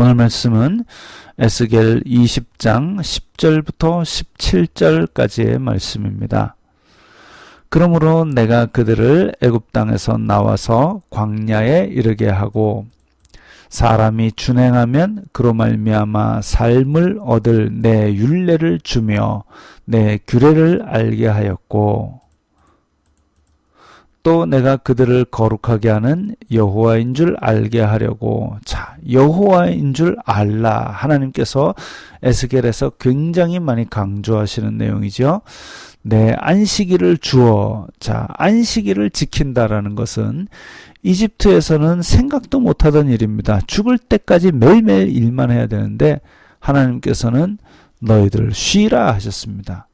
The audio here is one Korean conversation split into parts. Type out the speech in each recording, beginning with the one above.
오늘 말씀은 에스겔 20장 10절부터 17절까지의 말씀입니다. 그러므로 내가 그들을 애굽 땅에서 나와서 광야에 이르게 하고 사람이 준행하면 그로 말미암아 삶을 얻을 내 율례를 주며 내 규례를 알게 하였고 또 내가 그들을 거룩하게 하는 여호와인 줄 알게 하려고 자 여호와인 줄 알라 하나님께서 에스겔에서 굉장히 많이 강조하시는 내용이죠. 내 안식일을 주어 자 안식일을 지킨다라는 것은 이집트에서는 생각도 못하던 일입니다. 죽을 때까지 매일매일 일만 해야 되는데 하나님께서는 너희들 쉬라 하셨습니다.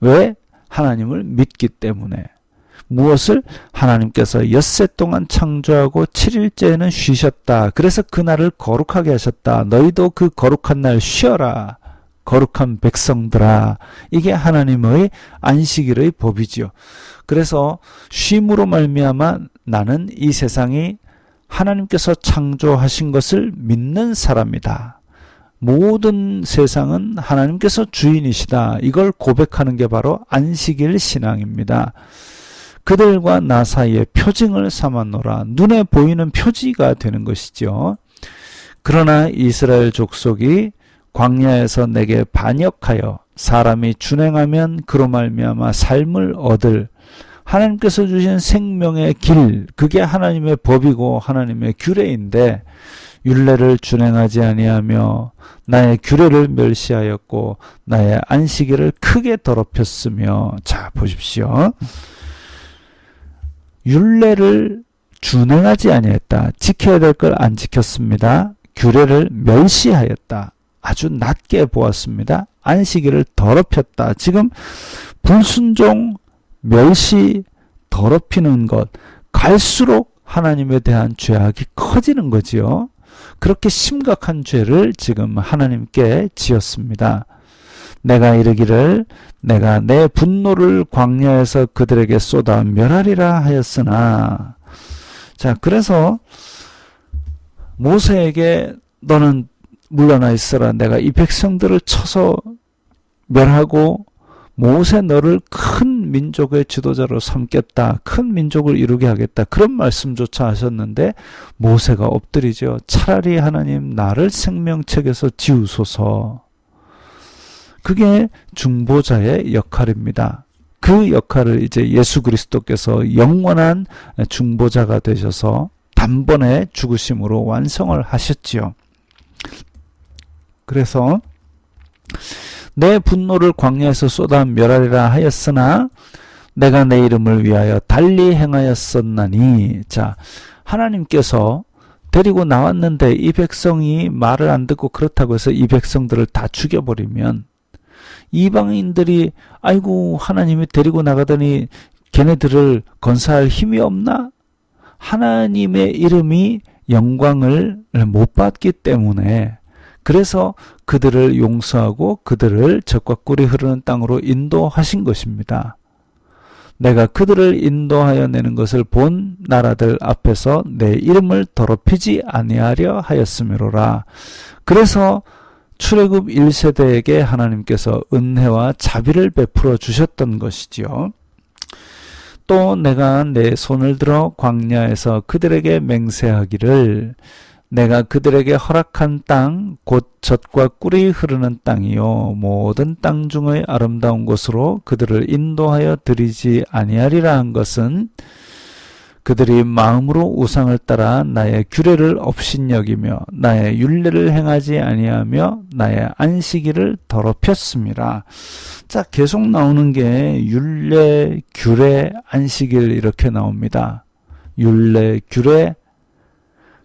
왜? 하나님을 믿기 때문에. 무엇을 하나님께서 엿새 동안 창조하고 7일째에는 쉬셨다. 그래서 그날을 거룩하게 하셨다. 너희도 그 거룩한 날 쉬어라. 거룩한 백성들아. 이게 하나님의 안식일의 법이지요. 그래서 쉼으로 말미암아 나는 이 세상이 하나님께서 창조하신 것을 믿는 사람이다. 모든 세상은 하나님께서 주인이시다. 이걸 고백하는 게 바로 안식일 신앙입니다. 그들과 나 사이에 표징을 삼아노라. 눈에 보이는 표지가 되는 것이죠. 그러나 이스라엘 족속이 광야에서 내게 반역하여 사람이 준행하면 그로 말미암아 삶을 얻을 하나님께서 주신 생명의 길 그게 하나님의 법이고 하나님의 규례인데 율례를 준행하지 아니하며 나의 규례를 멸시하였고 나의 안식일을 크게 더럽혔으며 자 보십시오. 율례를 준행하지 아니했다. 지켜야 될 걸 안 지켰습니다. 규례를 멸시하였다. 아주 낮게 보았습니다. 안식일을 더럽혔다. 지금 불순종, 멸시, 더럽히는 것 갈수록 하나님에 대한 죄악이 커지는 거지요. 그렇게 심각한 죄를 지금 하나님께 지었습니다. 내가 이르기를 내가 내 분노를 광야에서 그들에게 쏟아 멸하리라 하였으나 자 그래서 모세에게 너는 물러나 있어라 내가 이 백성들을 쳐서 멸하고 모세 너를 큰 민족의 지도자로 삼겠다. 큰 민족을 이루게 하겠다. 그런 말씀조차 하셨는데 모세가 엎드리죠. 차라리 하나님 나를 생명책에서 지우소서. 그게 중보자의 역할입니다. 그 역할을 이제 예수 그리스도께서 영원한 중보자가 되셔서 단번에 죽으심으로 완성을 하셨지요. 그래서 내 분노를 광야에서 쏟아 멸하리라 하였으나 내가 내 이름을 위하여 달리 행하였었나니 자 하나님께서 데리고 나왔는데 이 백성이 말을 안 듣고 그렇다고 해서 이 백성들을 다 죽여버리면 이방인들이 아이고 하나님이 데리고 나가더니 걔네들을 건사할 힘이 없나? 하나님의 이름이 영광을 못 받기 때문에 그래서 그들을 용서하고 그들을 적과 꿀이 흐르는 땅으로 인도하신 것입니다. 내가 그들을 인도하여 내는 것을 본 나라들 앞에서 내 이름을 더럽히지 아니하려 하였음이로라. 그래서 출애굽 1세대에게 하나님께서 은혜와 자비를 베풀어 주셨던 것이지요. 또 내가 내 손을 들어 광야에서 그들에게 맹세하기를 내가 그들에게 허락한 땅, 곧 젖과 꿀이 흐르는 땅이요. 모든 땅 중의 아름다운 곳으로 그들을 인도하여 드리지 아니하리라 한 것은 그들이 마음으로 우상을 따라 나의 규례를 업신여기며 나의 윤례를 행하지 아니하며 나의 안식일을 더럽혔습니다. 자, 계속 나오는 게 윤례, 규례, 안식일 이렇게 나옵니다. 윤례, 규례,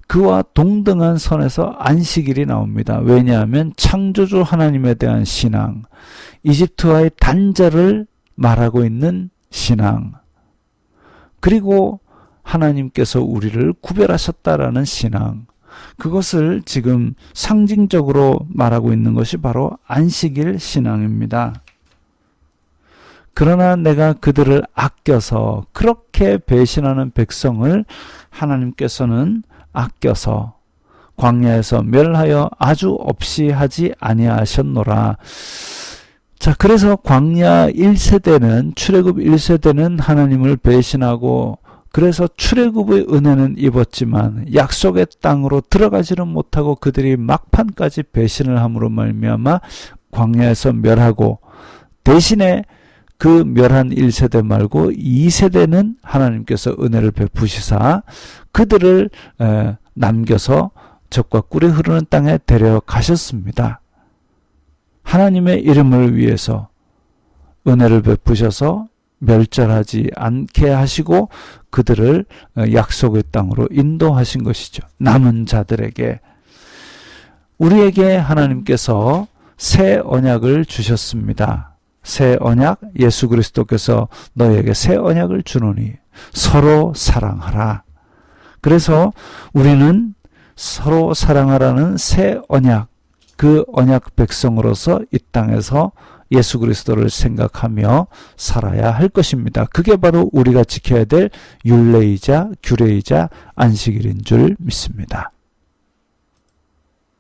그와 동등한 선에서 안식일이 나옵니다. 왜냐하면 창조주 하나님에 대한 신앙, 이집트와의 단절을 말하고 있는 신앙, 그리고 하나님께서 우리를 구별하셨다라는 신앙, 그것을 지금 상징적으로 말하고 있는 것이 바로 안식일 신앙입니다. 그러나 내가 그들을 아껴서 그렇게 배신하는 백성을 하나님께서는 아껴서 광야에서 멸하여 아주 없이 하지 아니하셨노라. 자, 그래서 광야 1세대는 출애굽 1세대는 하나님을 배신하고 그래서 출애굽의 은혜는 입었지만 약속의 땅으로 들어가지는 못하고 그들이 막판까지 배신을 함으로 말미암아 광야에서 멸하고 대신에 그 멸한 1세대 말고 2세대는 하나님께서 은혜를 베푸시사 그들을 남겨서 적과 꿀이 흐르는 땅에 데려가셨습니다. 하나님의 이름을 위해서 은혜를 베푸셔서 멸절하지 않게 하시고 그들을 약속의 땅으로 인도하신 것이죠. 남은 자들에게 우리에게 하나님께서 새 언약을 주셨습니다. 새 언약 예수 그리스도께서 너에게 새 언약을 주노니 서로 사랑하라. 그래서 우리는 서로 사랑하라는 새 언약 그 언약 백성으로서 이 땅에서 예수 그리스도를 생각하며 살아야 할 것입니다. 그게 바로 우리가 지켜야 될 율례이자 규례이자 안식일인 줄 믿습니다.